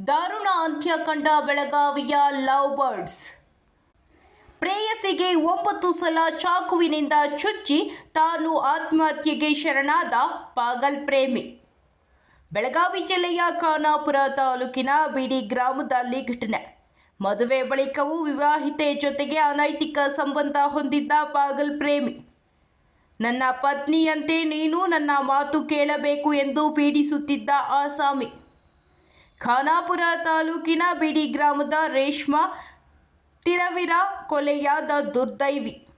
ದಾರುಣ ಅಂತ್ಯ ಕಂಡ ಬೆಳಗಾವಿಯ ಲವ್ ಬರ್ಡ್ಸ್. ಪ್ರೇಯಸಿಗೆ ಒಂಬತ್ತು ಸಲ ಚಾಕುವಿನಿಂದ ಚುಚ್ಚಿ ತಾನು ಆತ್ಮಹತ್ಯೆಗೆ ಶರಣಾದ ಪಾಗಲ್ ಪ್ರೇಮಿ. ಬೆಳಗಾವಿ ಜಿಲ್ಲೆಯ ಖಾನಾಪುರ ತಾಲೂಕಿನ ಬಿಡಿ ಗ್ರಾಮದಲ್ಲಿ ಘಟನೆ. ಮದುವೆ ಬಳಿಕವೂ ವಿವಾಹಿತೆ ಜೊತೆಗೆ ಅನೈತಿಕ ಸಂಬಂಧ ಹೊಂದಿದ್ದ ಪಾಗಲ್ ಪ್ರೇಮಿ. ನನ್ನ ಪತ್ನಿಯಂತೆ ನೀನು ನನ್ನ ಮಾತು ಕೇಳಬೇಕು ಎಂದು ಪೀಡಿಸುತ್ತಿದ್ದ ಆಸಾಮಿ ಖಾನಾಪುರ ತಾಲೂಕಿನ ಬಿಡಿ ಗ್ರಾಮದ ರೇಷ್ಮಾ ತಿರವಿರ ಕೊಲೆಯಾದ ದುರ್ದೈವಿ.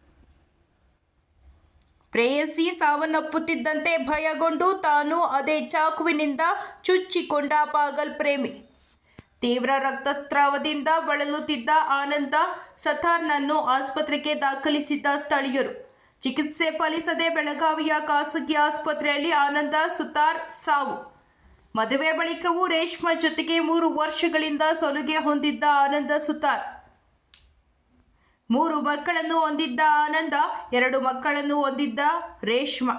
ಪ್ರೇಯಸಿ ಸಾವನ್ನಪ್ಪುತ್ತಿದ್ದಂತೆ ಭಯಗೊಂಡು ತಾನು ಅದೇ ಚಾಕುವಿನಿಂದ ಚುಚ್ಚಿಕೊಂಡ ಪಾಗಲ್ ಪ್ರೇಮಿ. ತೀವ್ರ ರಕ್ತಸ್ರಾವದಿಂದ ಬಳಲುತ್ತಿದ್ದ ಆನಂದ ಸತಾರ್ನನ್ನು ಆಸ್ಪತ್ರೆಗೆ ದಾಖಲಿಸಿದ್ದ ಸ್ಥಳೀಯರು. ಚಿಕಿತ್ಸೆ ಫಲಿಸದೆ ಬೆಳಗಾವಿಯ ಖಾಸಗಿ ಆಸ್ಪತ್ರೆಯಲ್ಲಿ ಆನಂದ, ಸುತಾರ್, ಸಾವು. ಮದುವೆ ಬಳಿಕವೂ ರೇಷ್ಮಾ ಜೊತೆಗೆ ಮೂರು ವರ್ಷಗಳಿಂದ ಸೊಲುಗೆ ಹೊಂದಿದ್ದ ಆನಂದ ಸುತಾರ್. ಮೂರು ಮಕ್ಕಳನ್ನು ಹೊಂದಿದ್ದ ಆನಂದ, ಎರಡು ಮಕ್ಕಳನ್ನು ಹೊಂದಿದ್ದ ರೇಷ್ಮಾ.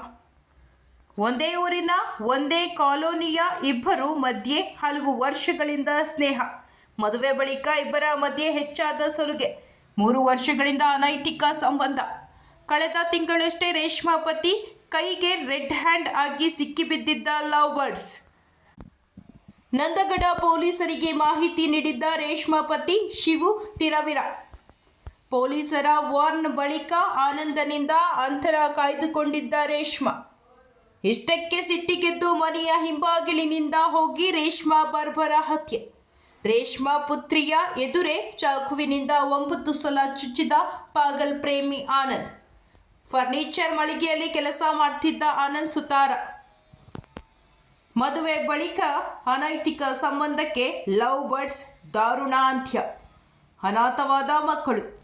ಒಂದೇ ಊರಿನ, ಒಂದೇ ಕಾಲೋನಿಯ ಇಬ್ಬರು ಮಧ್ಯೆ ಹಲವು ವರ್ಷಗಳಿಂದ ಸ್ನೇಹ. ಮದುವೆ ಬಳಿಕ ಇಬ್ಬರ ಮಧ್ಯೆ ಹೆಚ್ಚಾದ ಸೊಲುಗೆ, ಮೂರು ವರ್ಷಗಳಿಂದ ಅನೈತಿಕ ಸಂಬಂಧ. ಕಳೆದ ತಿಂಗಳಷ್ಟೇ ರೇಷ್ಮಾ ಪತಿ ಕೈಗೆ ರೆಡ್ ಹ್ಯಾಂಡ್ ಆಗಿ ಸಿಕ್ಕಿಬಿದ್ದಿದ್ದ ಲವ್ ಬರ್ಡ್ಸ್ ನಂದಗಡ ಪೊಲೀಸರಿಗೆ ಮಾಹಿತಿ ನೀಡಿದ್ದ ರೇಷ್ಮಾ ಪತಿ ಶಿವು ತಿರವಿರ. ಪೊಲೀಸರ ವಾರ್ನ್ ಬಳಿಕ ಆನಂದನಿಂದ ಅಂತರ ಕಾಯ್ದುಕೊಂಡಿದ್ದ ರೇಷ್ಮಾ. ಇಷ್ಟಕ್ಕೆ ಸಿಟ್ಟಿಗೆದ್ದು ಮನೆಯ ಹಿಂಬಾಗಿಲಿನಿಂದ ಹೋಗಿ ರೇಷ್ಮಾ ಬರ್ಬರ ಹತ್ಯೆ. ರೇಷ್ಮಾ ಪುತ್ರಿಯ ಎದುರೇ ಚಾಕುವಿನಿಂದ ಒಂಬತ್ತು ಸಲ ಚುಚ್ಚಿದ ಪಾಗಲ್ ಪ್ರೇಮಿ ಆನಂದ್. ಫರ್ನಿಚರ್ ಮಳಿಗೆಯಲ್ಲಿ ಕೆಲಸ ಮಾಡ್ತಿದ್ದ ಆನಂದ್ ಸುತಾರ. ಮದುವೆ ಬಳಿಕ ಅನೈತಿಕ ಸಂಬಂಧಕ್ಕೆ ಲವ್ ಬರ್ಡ್ಸ್ ದಾರುಣಾಂತ್ಯ. ಅನಾಥವಾದ ಮಕ್ಕಳು.